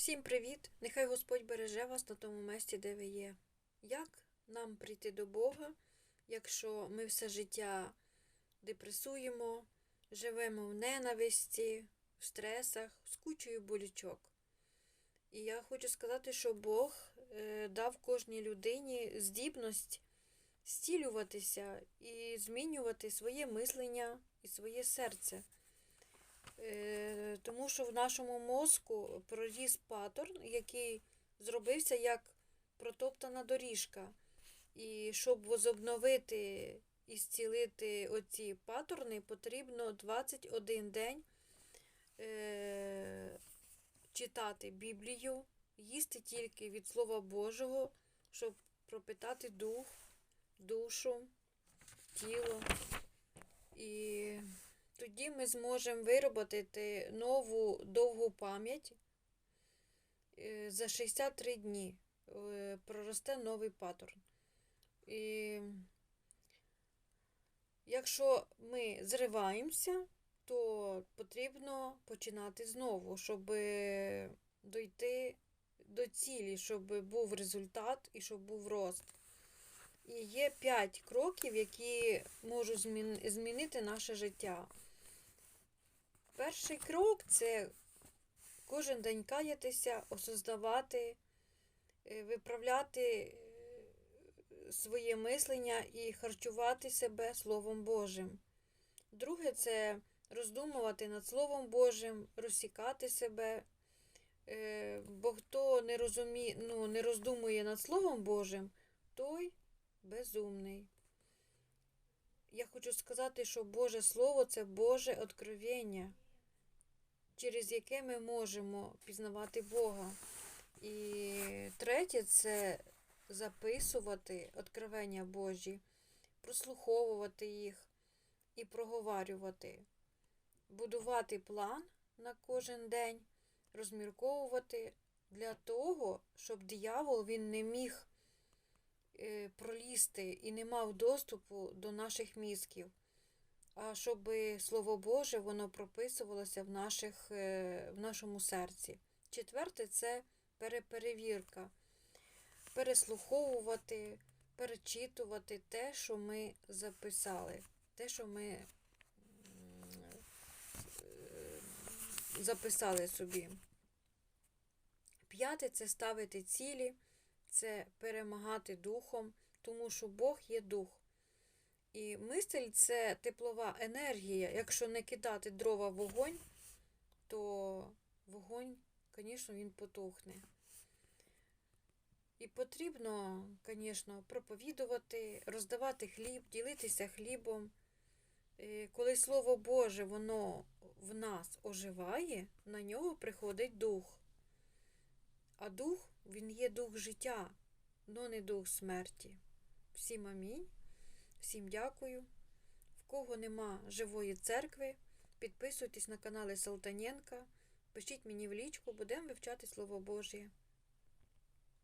Всім привіт! Нехай Господь береже вас на тому місці, де ви є. Як нам прийти до Бога, якщо ми все життя депресуємо, живемо в ненависті, в стресах, з кучою болючок? І я хочу сказати, що Бог е, дав кожній людині здібність зцілюватися і змінювати своє мислення і своє серце. Е, Тому що в нашому мозку проріс паттерн, який зробився як протоптана доріжка. І щоб возобновити і зцілити оці паттерни, потрібно 21 день е, читати Біблію, їсти тільки від Слова Божого, щоб пропитати дух, душу, тіло. Тоді ми зможемо виробити нову довгу пам'ять. Е, За 63 дні е, проросте новий паттерн. І якщо ми зриваємося, то потрібно починати знову, щоб дойти до цілі, щоб був результат і щоб був рост. І є 5 кроків, які можуть змінити наше життя. Перший крок це кожен день каятися, осознавати, е, виправляти е, своє мислення і харчувати себе Словом Божим. Друге це роздумувати над Словом Божим, розсікати себе. Е, Бо хто не, розумі... ну, не роздумує над Словом Божим, той безумний. Я хочу сказати, що Боже Слово це Боже откровення, через яке ми можемо пізнавати Бога. І третє це записувати откровення Божі, прослуховувати їх і проговарювати, будувати план на кожен день, розмірковувати для того, щоб диявол він не міг е, пролізти і не мав доступу до наших мізків, а щоб Слово Боже воно прописувалося в, наших, е, в нашому серці. Четверте це переперевірка. Переслуховувати, перечитувати те, що ми записали, те, що ми е, записали собі. П'яте це ставити цілі, це перемагати духом, тому що Бог є дух. І мисль це теплова енергія. Якщо не кидати дрова в вогонь, то вогонь, звісно, він потухне. І потрібно, звісно, проповідувати, роздавати хліб, ділитися хлібом. Коли Слово Боже, воно в нас оживає, на нього приходить дух. А дух, він є дух життя, но не дух смерті. Всім амінь. Всім дякую. В кого нема живої церкви, підписуйтесь на канали Салтаненка, пишіть мені в лічку, будемо вивчати Слово Божє.